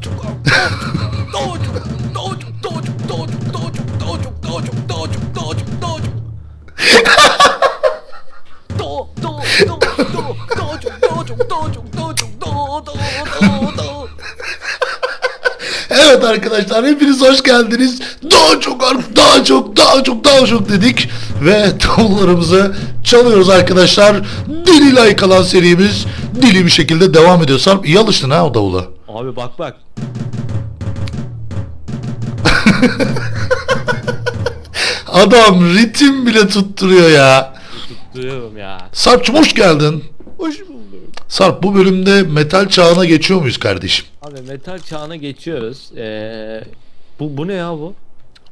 çok daha çok daha çok daha çok daha çok daha çok daha çok daha çok daha çok daha çok daha çok daha çok daha daha daha daha daha çok daha çok daha çok daha çok daha daha daha daha Evet arkadaşlar hepiniz hoş geldiniz. Daha çok ar- daha çok daha çok daha çok dedik ve davullarımızı çalıyoruz arkadaşlar. Diliyle kalan serimiz dili bir şekilde devam ediyor. Sarp iyi alıştın ha o davula. Abi bak bak. Adam ritim bile tutturuyor ya. Tutturuyorum ya. Sarp'cığım hoş geldin. Hoş bulduk. Sarp bu bölümde metal çağına geçiyor muyuz kardeşim? Abi metal çağına geçiyoruz. Ee, bu, bu ne ya bu?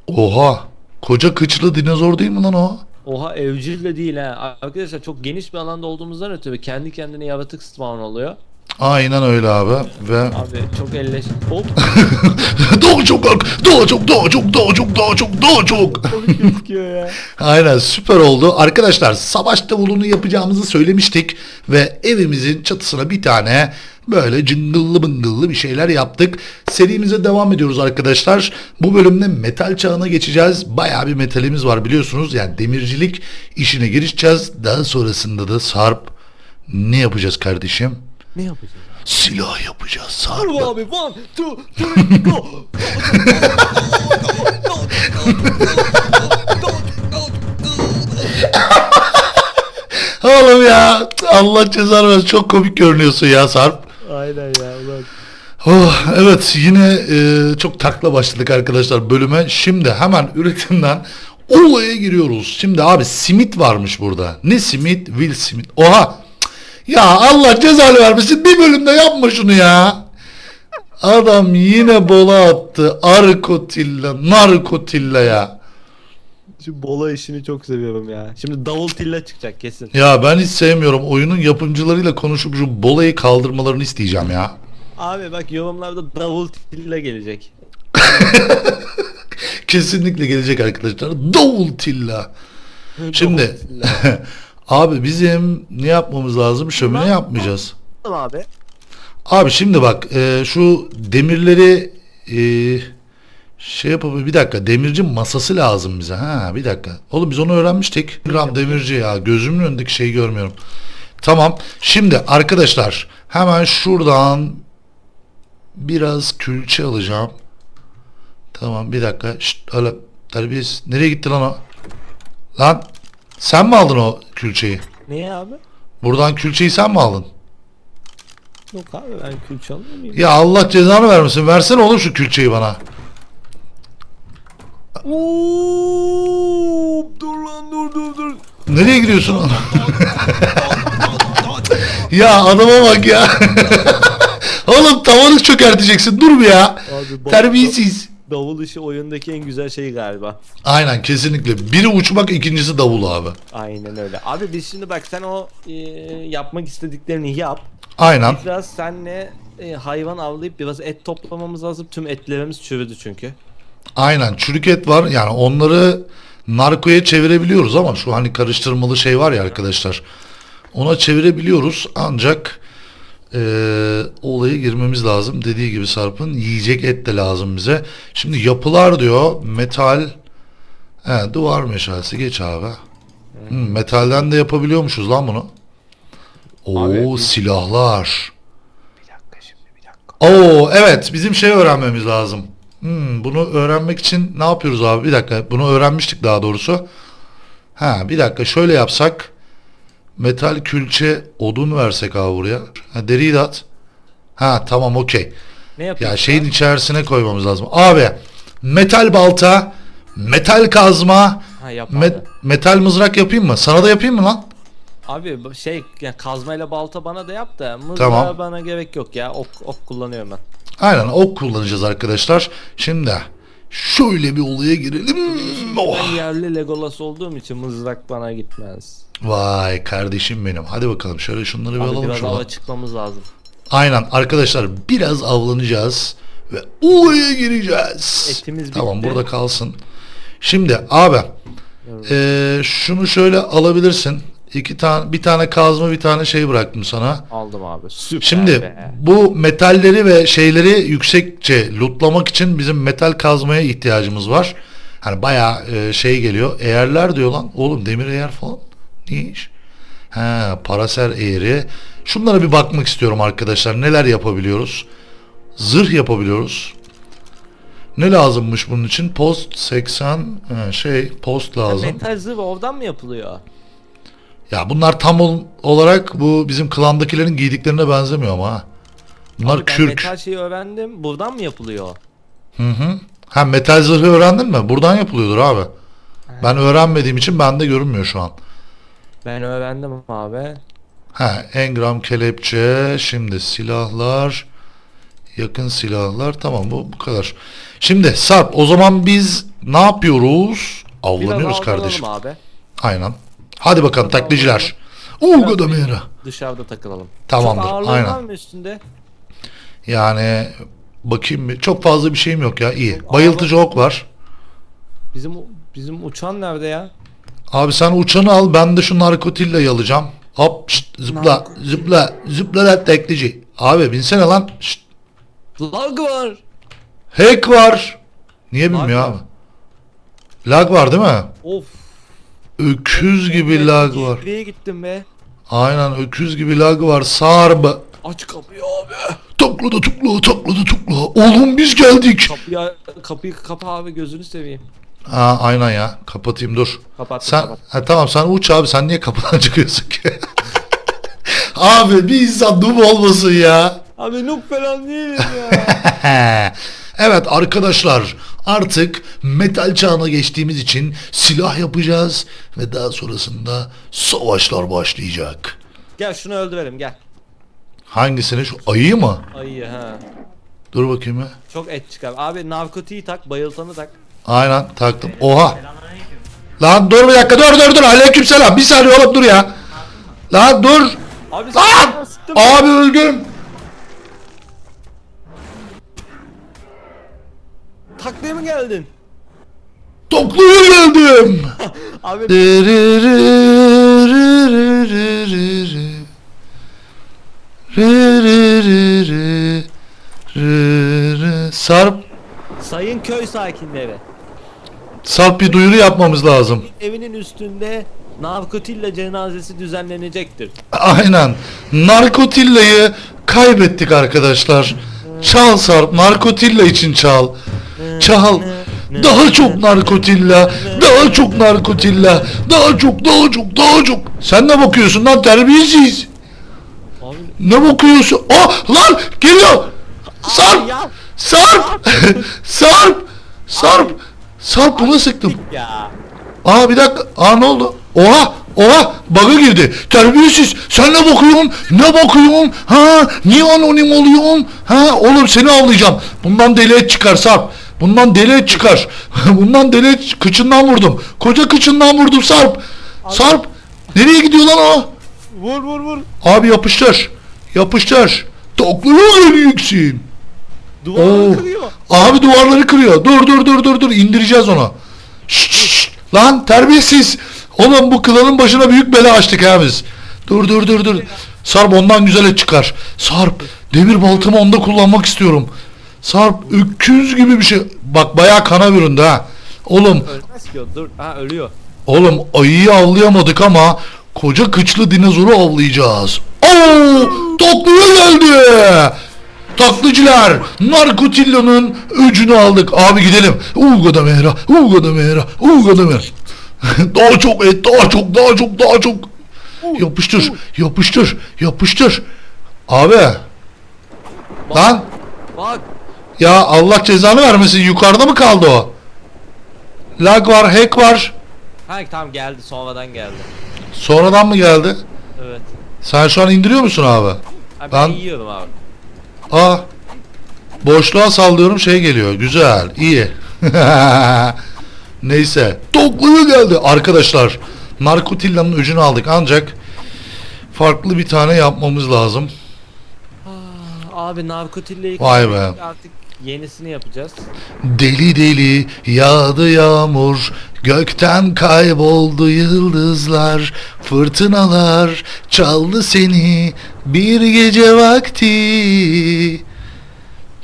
Oha koca kıçlı dinozor değil mi lan o? Oha evcil de değil ha. Arkadaşlar çok geniş bir alanda olduğumuzdan ötürü kendi kendine yaratık spawn oluyor. Aynen öyle abi ve Abi çok elleş... Hop. daha çok daha çok daha çok daha çok daha çok daha çok Komik gözüküyor ya. Aynen süper oldu. Arkadaşlar savaş davulunu yapacağımızı söylemiştik ve evimizin çatısına bir tane böyle cıngıllı bıngıllı bir şeyler yaptık. Serimize devam ediyoruz arkadaşlar. Bu bölümde metal çağına geçeceğiz. Bayağı bir metalimiz var biliyorsunuz. Yani demircilik işine girişeceğiz. Daha sonrasında da Sarp ne yapacağız kardeşim? Ne yapacağız? Silah yapacağız Sarp. Dur abi one two three go. Oğlum ya Allah cezanı versin. Çok komik görünüyorsun ya Sarp. Aynen ya ulan. Oh, evet yine e, çok takla başladık arkadaşlar bölüme. Şimdi hemen üretimden olaya giriyoruz. Şimdi abi simit varmış burada. Ne simit? Will Smith. Oha! Ya Allah cezanı vermesin bir bölümde yapma şunu ya. Adam yine bola attı. Arkotilla, narkotilla ya. Şu bola işini çok seviyorum ya. Şimdi davul tilla çıkacak kesin. Ya ben hiç sevmiyorum. Oyunun yapımcılarıyla konuşup şu bolayı kaldırmalarını isteyeceğim ya. Abi bak yorumlarda davul tilla gelecek. Kesinlikle gelecek arkadaşlar. Davul tilla. Şimdi. abi bizim ne yapmamız lazım? Şömine yapmayacağız. Tamam abi. Abi şimdi bak e, şu demirleri e, şey yapalım bir dakika demirci masası lazım bize. Ha bir dakika. Oğlum biz onu öğrenmiştik. Gram demirci ya gözümün önündeki şeyi görmüyorum. Tamam. Şimdi arkadaşlar hemen şuradan biraz külçe alacağım. Tamam bir dakika. Şşt, öyle terbiyesiz. Nereye gitti lan o? Lan sen mi aldın o külçeyi? Niye abi? Buradan külçeyi sen mi aldın? Yok abi ben külçe almıyor muyum? Ya Allah cezanı vermesin. Versene oğlum şu külçeyi bana. Oo, dur lan dur dur dur. Nereye gidiyorsun? ya adama bak ya. oğlum tavanı çökerteceksin. Dur bir ya. Abi, bak- Terbiyesiz. Davul işi oyundaki en güzel şey galiba. Aynen kesinlikle. Biri uçmak ikincisi davul abi. Aynen öyle. Abi biz şimdi bak sen o e, yapmak istediklerini yap. Aynen. Biraz senle e, hayvan avlayıp biraz et toplamamız lazım. Tüm etlerimiz çürüdü çünkü. Aynen. Çürük et var. Yani onları narkoya çevirebiliyoruz ama şu hani karıştırmalı şey var ya arkadaşlar. Ona çevirebiliyoruz ancak eee olaya girmemiz lazım. Dediği gibi Sarp'ın yiyecek et de lazım bize. Şimdi yapılar diyor metal he, duvar meşalesi geç abi. Hmm, metalden de yapabiliyormuşuz lan bunu. Oo Abi, silahlar. Bir dakika şimdi bir dakika. Oo evet bizim şey öğrenmemiz lazım. Hmm, bunu öğrenmek için ne yapıyoruz abi? Bir dakika bunu öğrenmiştik daha doğrusu. Ha bir dakika şöyle yapsak. Metal külçe odun versek abi buraya. Ha, deriyi de at. Ha tamam okey. Ne Ya yapıyorsun? şeyin içerisine koymamız lazım. Abi metal balta, metal kazma, Ha abi. metal mızrak yapayım mı? Sana da yapayım mı lan? Abi bu şey yani kazmayla balta bana da yap da mızrağı Tamam. bana gerek yok ya. Ok, ok kullanıyorum ben. Aynen ok kullanacağız arkadaşlar. Şimdi şöyle bir olaya girelim. Oh. Ben yerli Legolas olduğum için mızrak bana gitmez. Vay kardeşim benim. Hadi bakalım şöyle şunları bir Abi alalım biraz şuradan. hava çıkmamız lazım. Aynen arkadaşlar biraz avlanacağız ve olaya gireceğiz. Etimiz Tamam bitti. burada kalsın. Şimdi abi eee, şunu şöyle alabilirsin. İki tane bir tane kazma bir tane şey bıraktım sana. Aldım abi. Süper Şimdi be. bu metalleri ve şeyleri yüksekçe lootlamak için bizim metal kazmaya ihtiyacımız var. Hani bayağı e, şey geliyor. Eğerler diyor lan. Oğlum demir eğer falan. Ne iş? He, paraser eğri. Şunlara bir bakmak istiyorum arkadaşlar. Neler yapabiliyoruz? Zırh yapabiliyoruz. Ne lazımmış bunun için? Post 80 he, şey post lazım. Metal zırh oradan mı yapılıyor? Ya bunlar tam ol- olarak bu bizim klandakilerin giydiklerine benzemiyor ama ha. Bunlar Abi ben kürk. metal şeyi öğrendim. Buradan mı yapılıyor? Hı hı. Ha metal zırhı öğrendin mi? Buradan yapılıyordur abi. Ben öğrenmediğim için bende görünmüyor şu an. Ben öğrendim abi. Ha engram kelepçe, şimdi silahlar, yakın silahlar. Tamam bu bu kadar. Şimdi Sarp o zaman biz ne yapıyoruz? Biraz Avlanıyoruz avlanalım kardeşim. abi. Aynen. Hadi bakalım. Biraz Uga da mera. Dışarıda takılalım. Tamamdır, Çok ağırlığı aynen. var mı üstünde? Yani bakayım bir. Çok fazla bir şeyim yok ya. iyi. Çok Bayıltıcı ok var. Bizim bizim uçan nerede ya? Abi sen uçanı al ben de şu narkotillayı alacağım. Hop şşt, zıpla Narkotil. zıpla zıpla lan teklici. Abi binsene lan. Şşt, Lag var. hack var. Niye Lag binmiyor var. abi? Lag var değil mi? Of. Öküz gibi lag var. Nereye gittim be? Aynen öküz gibi lag var. Sarba. Aç kapıyı abi. Takla da tukla takla da tukla. Oğlum biz geldik. Kapıyı kapıyı kapa abi gözünü seveyim. Aa, aynen ya. Kapatayım dur. Kapat Sen kapat. ha, tamam sen uç abi sen niye kapıdan çıkıyorsun ki? abi bir insan noob olmasın ya. Abi noob falan değilim ya. evet arkadaşlar artık metal çağına geçtiğimiz için silah yapacağız ve daha sonrasında savaşlar başlayacak. gel şunu öldürelim gel. Hangisini şu ayıyı mı? Ayı ha. Dur bakayım ya. Çok et çıkar. Abi narkotiği tak, bayıltanı tak. Aynen taktım. Oha. Lan dur bir dakika dur dur dur. Aleykümselam. Bir saniye oğlum dur ya. Lan dur. Abi Lan! Abi öldüm. Taklaya mı geldin? Tokluya geldim. Abi Sarp, sayın köy sakinleri. Sarp bir duyuru yapmamız lazım. Evinin üstünde narkotilla cenazesi düzenlenecektir. Aynen. Narkotilla'yı kaybettik arkadaşlar. Çal Sarp, Narkotilla için çal. Çal. Daha çok narkotilla, daha çok narkotilla, daha çok, daha çok, daha çok. Sen ne bakıyorsun lan terbiyesiz? Abi Ne bakıyorsun? Oh lan geliyor. Sarp, ya Sarp, Sarp, Sarp, Sarp buna sıktım. ya. Aa bir dakika. Aa ne oldu? Oha! Oha! Bug'a girdi. Terbiyesiz. Sen ne bakıyorsun? Ne bakıyorsun? Ha? Niye anonim oluyorsun? Ha? Oğlum seni avlayacağım. Bundan deli et çıkar Sarp. Bundan deli et çıkar. Bundan deli et kıçından vurdum. Koca kıçından vurdum Sarp. Sarp. Nereye gidiyor lan o? Vur vur vur. Abi yapıştır. Yapıştır. Tokluya geleceksin. Duvarı Oo. kırıyor. Abi duvarları kırıyor. Dur dur dur dur dur indireceğiz onu. Şşt, şşt. Lan terbiyesiz. Oğlum bu klanın başına büyük bela açtık ha biz. Dur dur dur dur. Sarp ondan güzel et çıkar. Sarp demir baltamı onda kullanmak istiyorum. Sarp öküz gibi bir şey. Bak bayağı kana büründü ha. Oğlum Ölmez ki o. Dur. Ha ölüyor. Oğlum ayıyı avlayamadık ama koca kıçlı dinozoru avlayacağız. Oo! Taklıya geldi. Taklıcılar Narkotilla'nın öcünü aldık. Abi gidelim. Uga da mehra. Uga da mehra. Uga da mehra. daha çok et. Daha çok. Daha çok. Daha çok. Yapıştır. Yapıştır. Yapıştır. Abi. Lan. Bak. Ya Allah cezanı vermesin. Yukarıda mı kaldı o? Lag var. Hack var. Ha tamam geldi sonradan geldi. Sonradan mı geldi? Evet. Sen şu an indiriyor musun abi? Abi ben yiyorum abi. Aa. Boşluğa sallıyorum şey geliyor. Güzel. iyi. Neyse. Tokluya geldi. Arkadaşlar. Narkotilla'nın öcünü aldık ancak farklı bir tane yapmamız lazım. Abi narkotillayı Vay be. artık yenisini yapacağız. Deli deli yağdı yağmur, gökten kayboldu yıldızlar, fırtınalar çaldı seni bir gece vakti.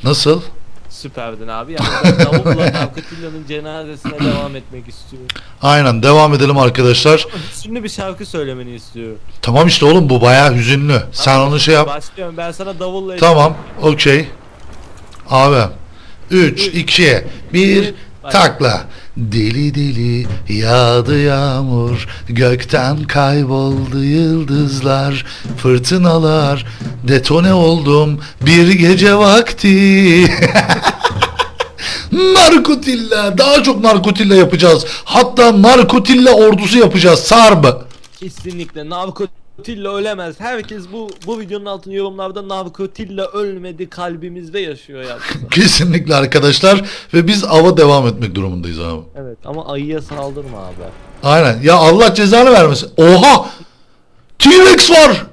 Nasıl? Süperdin abi. Yani ben Narkotilla'nın cenazesine devam etmek istiyorum. Aynen devam edelim arkadaşlar. Şimdi bir şarkı söylemeni istiyorum. Tamam işte oğlum bu bayağı hüzünlü. Sen onu şey yap. Başlıyorum ben sana davulla Tamam, okey. Abi. 3, 2, 1, takla. Deli deli yağdı yağmur, gökten kayboldu yıldızlar, fırtınalar, detone oldum bir gece vakti. narkotilla, daha çok narkotilla yapacağız. Hatta narkotilla ordusu yapacağız, sarb. Kesinlikle Narkotilla ölemez. Herkes bu bu videonun altına yorumlarda Narkotilla ölmedi kalbimizde yaşıyor yazsın. Kesinlikle arkadaşlar ve biz ava devam etmek durumundayız abi. evet ama ayıya saldırma abi. Aynen. Ya Allah cezanı vermesin. Oha! T-Rex var.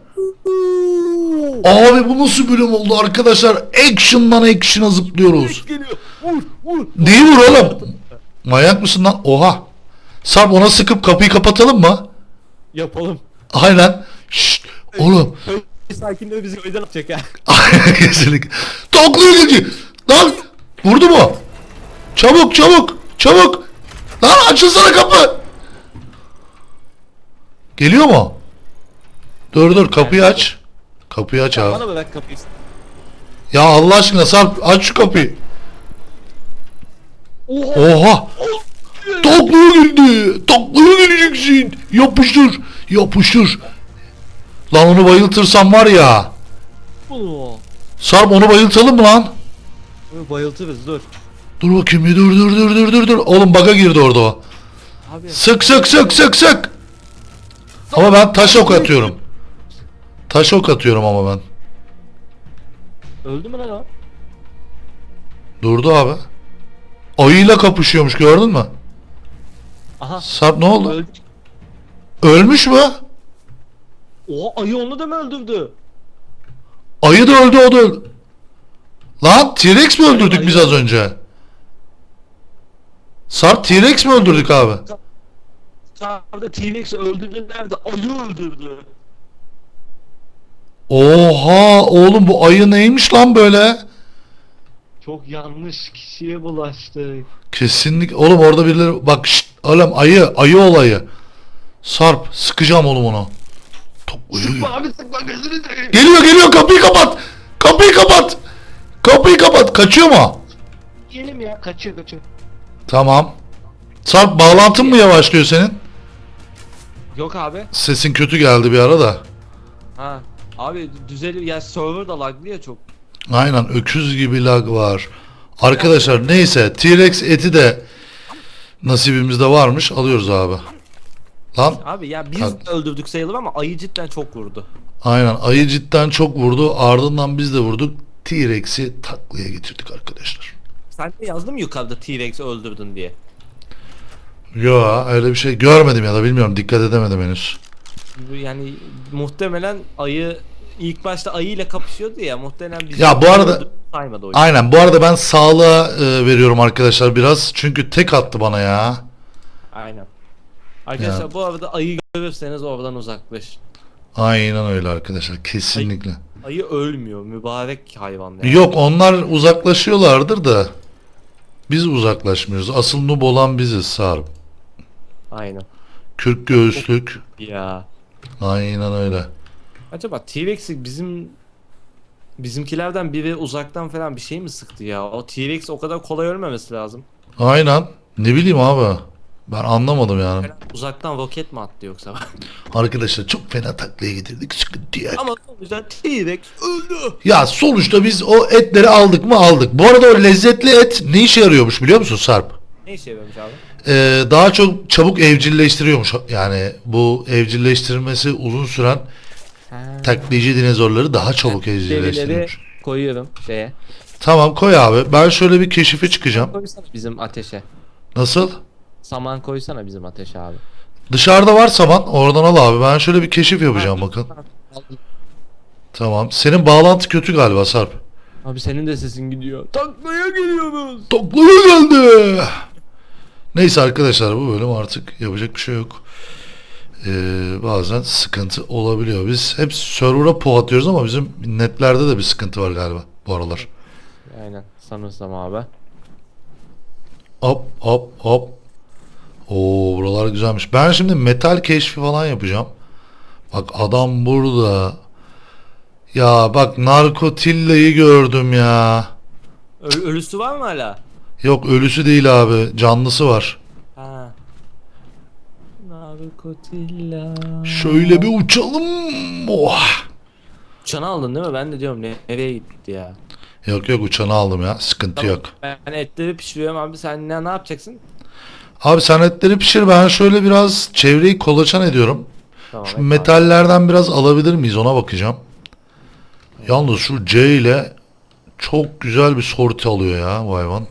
Abi bu nasıl bölüm oldu arkadaşlar? Action'dan action'a zıplıyoruz. Geliyor. Vur vur. Neyi vur oğlum? Manyak mısın lan? Oha. Sarp ona sıkıp kapıyı kapatalım mı? Yapalım. Aynen. Şşt. Oğlum. Sakinle bizi köyden atacak. Aynen kesinlikle. Tokluyor gidiyor. Lan. Vurdu mu? Çabuk çabuk. Çabuk. Lan açılsana kapı. Geliyor mu? Dur dur kapıyı aç. Kapıyı aç abi. Bana bırak kapıyı. Ya Allah aşkına Sarp aç şu kapıyı. Oha. Oha. Taklaya geldi. Taklaya geleceksin. Yapıştır. Yapıştır. Lan onu bayıltırsam var ya. Oo. Sarp onu bayıltalım mı lan? Bayıltırız dur. Dur bakayım bir dur dur dur dur dur dur. Oğlum baga girdi orada o. Abi Sık sık sık sık sık. Ama ben taş ok atıyorum. Taş ok atıyorum ama ben. öldü mü lan o? Durdu abi. Ayıyla kapışıyormuş gördün mü? Aha. Sarp ne oldu? Öldü. Ölmüş mü? Oha ayı onu da mı öldürdü? Ayı da öldü o da öldü. Lan T-Rex mi öldürdük biz az önce? Sarp T-Rex mi öldürdük abi? Sağda T-Rex öldürdü nerede? Ayı öldürdü. Oha oğlum bu ayı neymiş lan böyle? Çok yanlış kişiye bulaştı. Kesinlik oğlum orada birileri bak şşt, oğlum ayı ayı olayı. Sarp sıkacağım oğlum onu. Top uyuyor. Abi sıkma gözünü seveyim. Geliyor geliyor kapıyı kapat. Kapıyı kapat. Kapıyı kapat. Kaçıyor mu? Yiyelim ya kaçıyor kaçıyor. Tamam. Sarp bağlantın mı yavaşlıyor senin? Yok abi. Sesin kötü geldi bir ara da. Ha. Abi düzeli ya server da laglı ya çok. Aynen öküz gibi lag var. Arkadaşlar neyse T-Rex eti de nasibimizde varmış alıyoruz abi. Lan Abi ya biz Kalk. öldürdük sayılır ama ayı cidden çok vurdu. aynen ayı cidden çok vurdu ardından biz de vurduk. T-Rex'i taklaya getirdik arkadaşlar. Sen de yazdın mı yukarıda T-Rex öldürdün diye? Yo öyle bir şey görmedim ya da bilmiyorum dikkat edemedim henüz. Yani muhtemelen ayı ilk başta ayı ile kapışıyordu ya muhtemelen biz Ya bu arada- saymadı o yüzden. Aynen bu arada ben sağlığa e, veriyorum arkadaşlar biraz. Çünkü tek attı bana ya. Aynen. Arkadaşlar Ya. bu arada ayı görürseniz oradan uzaklaşın. Aynen öyle arkadaşlar kesinlikle. Ayı ölmüyor mübarek hayvan yani. Yok onlar uzaklaşıyorlardır da biz uzaklaşmıyoruz. Asıl noob olan biziz Sarp. Aynen. Kürk göğüslük. Ya. Aynen öyle. Acaba T-Rex'i bizim bizimkilerden biri uzaktan falan bir şey mi sıktı ya? O T-Rex o kadar kolay ölmemesi lazım. Aynen. Ne bileyim abi. Ben anlamadım yani. Uzaktan roket mi attı yoksa? Arkadaşlar çok fena taklaya getirdik sıkıntı ya. Ama sonuçta T-Rex öldü. Ya sonuçta biz o etleri aldık mı aldık. Bu arada o lezzetli et ne işe yarıyormuş biliyor musun Sarp? Ne işe yarıyormuş abi? Ee, daha çok çabuk evcilleştiriyormuş. Yani bu evcilleştirmesi uzun süren taklacı dinozorları daha çabuk evcilleştiriyormuş. koyuyorum şeye. Tamam koy abi. Ben şöyle bir keşife çıkacağım. Koysana bizim ateşe. Nasıl? Saman koysana bizim ateşe abi. Dışarıda var saman. Oradan al abi. Ben şöyle bir keşif yapacağım bakın. Tamam. Senin bağlantı kötü galiba Sarp. Abi senin de sesin gidiyor. Taklaya geliyoruz. Taklaya geldi. Neyse arkadaşlar bu bölüm artık yapacak bir şey yok. Ee, bazen sıkıntı olabiliyor. Biz hep server'a po atıyoruz ama bizim netlerde de bir sıkıntı var galiba bu aralar. Aynen sanırsam abi. Hop hop hop. Oo buralar güzelmiş. Ben şimdi metal keşfi falan yapacağım. Bak adam burada. Ya bak narkotilla'yı gördüm ya. Ö- ölüsü var mı hala? Yok ölüsü değil abi. Canlısı var. Ha. Narkotilla. Şöyle bir uçalım. Oh. Uçanı aldın değil mi? Ben de diyorum ne, nereye gitti ya? Yok yok uçanı aldım ya. Sıkıntı yok. Ben etleri pişiriyorum abi sen ne, ne yapacaksın? Abi sen etleri pişir. Ben şöyle biraz çevreyi kolaçan ediyorum. Tamam. Şu et metallerden biraz alabilir miyiz ona bakacağım. Yalnız şu C ile çok güzel bir sorti alıyor ya bu hayvan. abi.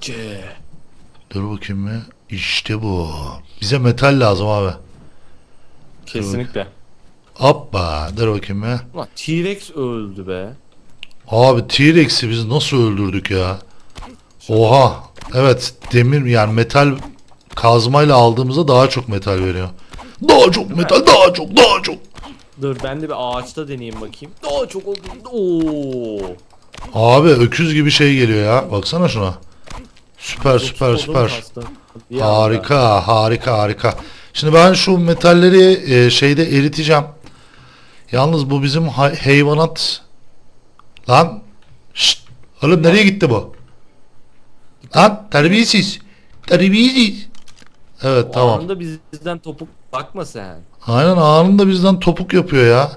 C. Dur bakayım bir. İşte bu. Bize metal lazım abi. Kesinlikle. Hoppa. Dur bakayım. Ulan T-Rex öldü be. Abi T-Rex'i biz nasıl öldürdük ya? Oha. Evet demir yani metal kazmayla aldığımızda daha çok metal veriyor. Daha çok metal daha çok daha çok. Dur ben de bir ağaçta deneyeyim bakayım. Daha çok oldu. Oo. Abi öküz gibi şey geliyor ya. Baksana şuna. Süper süper süper. hasta. Bir anda. Harika harika harika. Şimdi ben şu metalleri e, şeyde eriteceğim. Yalnız bu bizim hay- hayvanat. Lan. Şşt. Oğlum nereye gitti bu? Lan terbiyesiz. Terbiyesiz. Evet O tamam. anda bizden topuk bakma sen. Aynen anında bizden topuk yapıyor ya.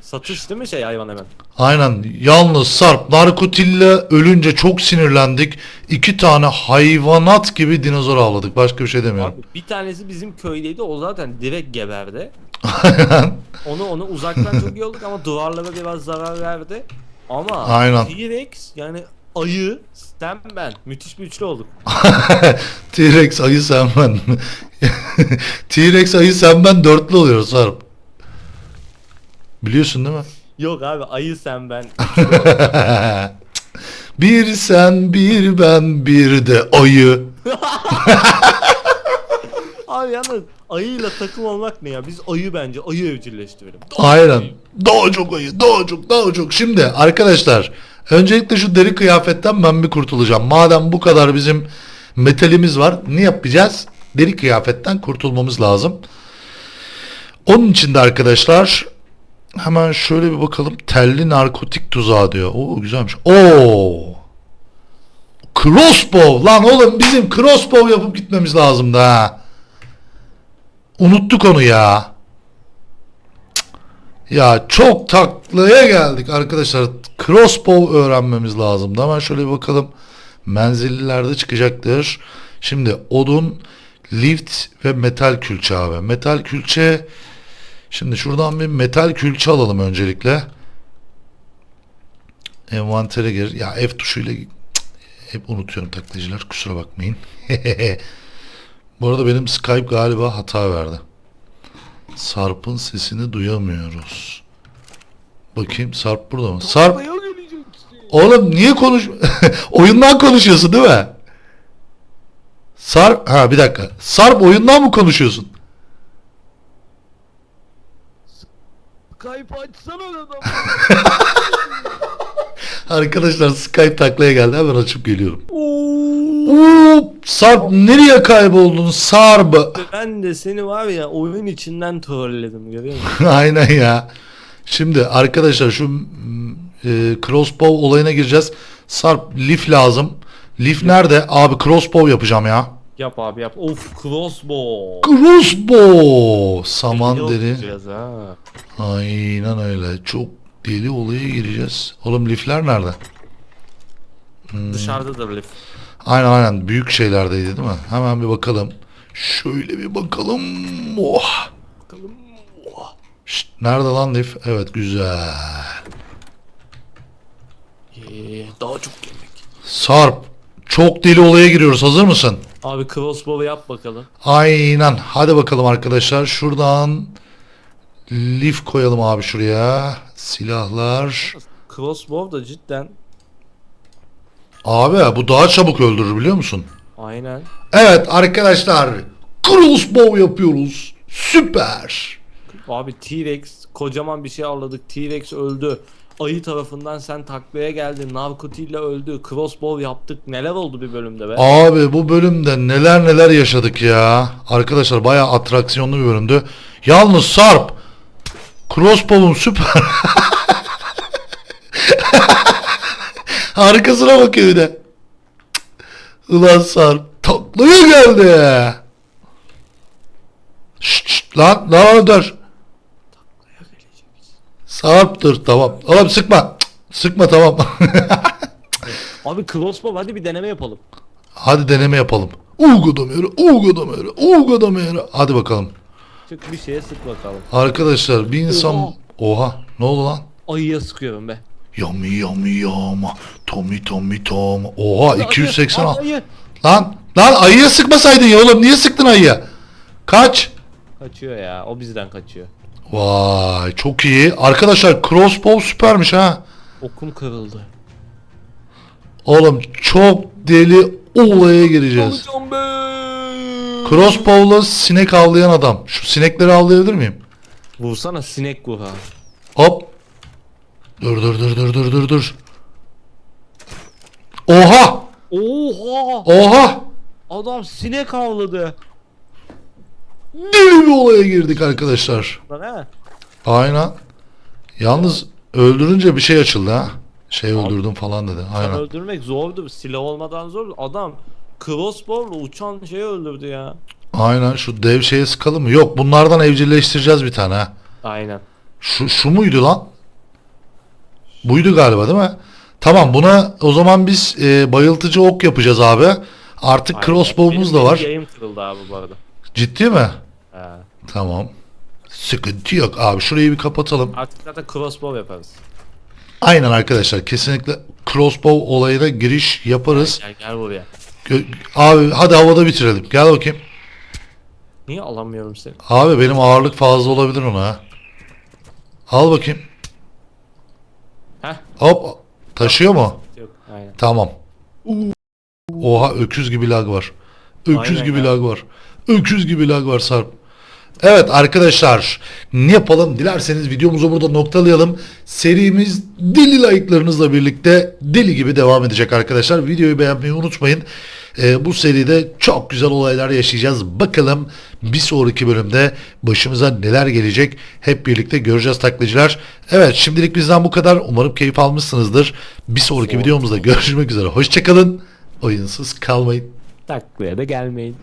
Satış değil mi şey hayvan hemen? Aynen. Yalnız Sarp narkotille ölünce çok sinirlendik. İki tane hayvanat gibi dinozor avladık. Başka bir şey demiyorum. Abi bir tanesi bizim köydeydi o zaten direkt geberdi. Aynen. Onu onu uzaktan çok iyi olduk ama duvarlara biraz zarar verdi. Ama Aynen. T-Rex yani ayı sen ben müthiş bir üçlü olduk. T-Rex ayı sen ben. T-Rex ayı sen ben dörtlü oluyoruz Sarp. Biliyorsun değil mi? Yok abi ayı sen ben. bir sen bir ben bir de ayı. Abi yalnız ayıyla takım olmak ne ya? Biz ayı bence ayı evcilleştirelim. Aynen. Daha çok ayı, daha çok, daha çok. Şimdi arkadaşlar, öncelikle şu deri kıyafetten ben bir kurtulacağım. Madem bu kadar bizim metalimiz var, ne yapacağız? Deri kıyafetten kurtulmamız lazım. Onun için de arkadaşlar hemen şöyle bir bakalım. Telli narkotik tuzağı diyor. Oo güzelmiş. Oo. Crossbow. Lan oğlum bizim crossbow yapıp gitmemiz lazımdı ha. Unuttuk onu ya. Ya çok taklaya geldik arkadaşlar. Crossbow öğrenmemiz lazımdı. Hemen şöyle bir bakalım. Menzillilerde çıkacaktır. Şimdi odun, lift ve metal külçe abi. Metal külçe Şimdi şuradan bir metal külçe alalım öncelikle. Envantere gir. Ya F tuşuyla hep unutuyorum taklacılar. Kusura bakmayın. Bu arada benim Skype galiba hata verdi. Sarp'ın sesini duyamıyoruz. Bakayım Sarp burada mı? Sarp Oğlum niye konuş oyundan konuşuyorsun değil mi? Sarp ha bir dakika. Sarp oyundan mı konuşuyorsun? Skype açsana adam. Arkadaşlar Skype taklaya geldi. Hemen açıp geliyorum. Oo, Sarp nereye kayboldun Sarp? Ben de seni var ya oyun içinden trolledim görüyor musun? Aynen ya. Şimdi arkadaşlar şu e, crossbow olayına gireceğiz. Sarp lif lazım. Lif nerede? Abi crossbow yapacağım ya. yap abi yap. Of crossbow. Crossbow. Saman deri. Aynen öyle. Çok deli olaya gireceğiz. Oğlum lifler nerede? Dışarıdadır Lif. Aynen aynen. Büyük şeylerdeydi değil mi? Hemen bir bakalım. Şöyle bir bakalım. Oh. Bakalım. Şşt, nerede lan lif? Evet güzel. Ee, daha çok yemek. Sarp. Çok deli olaya giriyoruz. Hazır mısın? Abi crossbow'u yap bakalım. Aynen. Hadi bakalım arkadaşlar. Şuradan lif koyalım abi şuraya. Silahlar. crossbow da cidden Abi bu daha çabuk öldürür biliyor musun? aynen. Evet arkadaşlar crossbow yapıyoruz. Süper. Abi T-Rex kocaman bir şey avladık. T-Rex öldü. Ayı tarafından sen taklaya geldin. Narkotiyle öldü. Crossbow yaptık. Neler oldu bir bölümde be? Abi bu bölümde neler neler yaşadık ya. Arkadaşlar bayağı atraksiyonlu bir bölümdü. Yalnız Sarp crossbow'un süper. Arkasına bakıyor bir de. Ulan Sarp taklaya geldi. Şşt, şşt, lan lan dur. Sarp dur tamam. Oğlum sıkma. Cık, Sıkma tamam. Abi crossbow hadi bir deneme yapalım. Hadi deneme yapalım. Uga damere, uga damere, uga damere. Hadi bakalım. Çık bir şeye sık bakalım. Arkadaşlar bir insan... Oha. Oha ne oldu lan? Ayıya sıkıyorum be. Yummy yummy yama. Tommy tommy tom. Oha 280 al. Ayı, ayı. Lan lan ayıya sıkmasaydın ya oğlum. Niye sıktın ayıya? Kaç. Kaçıyor ya. O bizden kaçıyor. Vay çok iyi. Arkadaşlar crossbow süpermiş ha. Okum kırıldı. Oğlum çok deli olaya gireceğiz. Alacağım be. Crossbow'la sinek avlayan adam. Şu sinekleri avlayabilir miyim? Vursana sinek vur ha. Hop. Dur dur dur dur dur dur dur. Oha! Oha! Oha! Adam sinek avladı. Deli bir olaya girdik arkadaşlar. He? Aynen. Yalnız öldürünce bir şey açıldı ha. Şey öldürdüm falan dedi. Sen Aynen. öldürmek zordu. Silah olmadan zor. Adam crossbow'la uçan şeyi öldürdü ya. Aynen şu dev şeye sıkalım mı? Yok bunlardan evcilleştireceğiz bir tane ha. Aynen. Şu, şu muydu lan? Buydu galiba değil mi? Tamam buna o zaman biz e, bayıltıcı ok yapacağız abi. Artık Aynen. crossbow'umuz Benim- da var. Yayım kırıldı abi bu arada. Ciddi mi? He. Tamam. Sıkıntı yok abi şurayı bir kapatalım. Artık zaten crossbow yaparız. Aynen arkadaşlar kesinlikle crossbow olayına giriş yaparız. Gel gel buraya. Gö- abi hadi havada bitirelim. Gel bakayım. Niye alamıyorum seni? Abi benim ağırlık fazla olabilir ona ha. Al bakayım. Heh. Hop. Taşıyor mu? Yok. Aynen. Tamam. Oha öküz gibi lag var. Öküz Aynen gibi ya. lag var. Öküz gibi lag var Sarp. Evet arkadaşlar ne yapalım dilerseniz videomuzu burada noktalayalım. Serimiz deli like'larınızla birlikte deli gibi devam edecek arkadaşlar. Videoyu beğenmeyi unutmayın. Ee, bu seride çok güzel olaylar yaşayacağız. Bakalım bir sonraki bölümde başımıza neler gelecek hep birlikte göreceğiz taklacılar. Evet şimdilik bizden bu kadar. Umarım keyif almışsınızdır. Bir sonraki videomuzda görüşmek üzere. Hoşçakalın. Oyunsuz kalmayın. Taklaya da gelmeyin.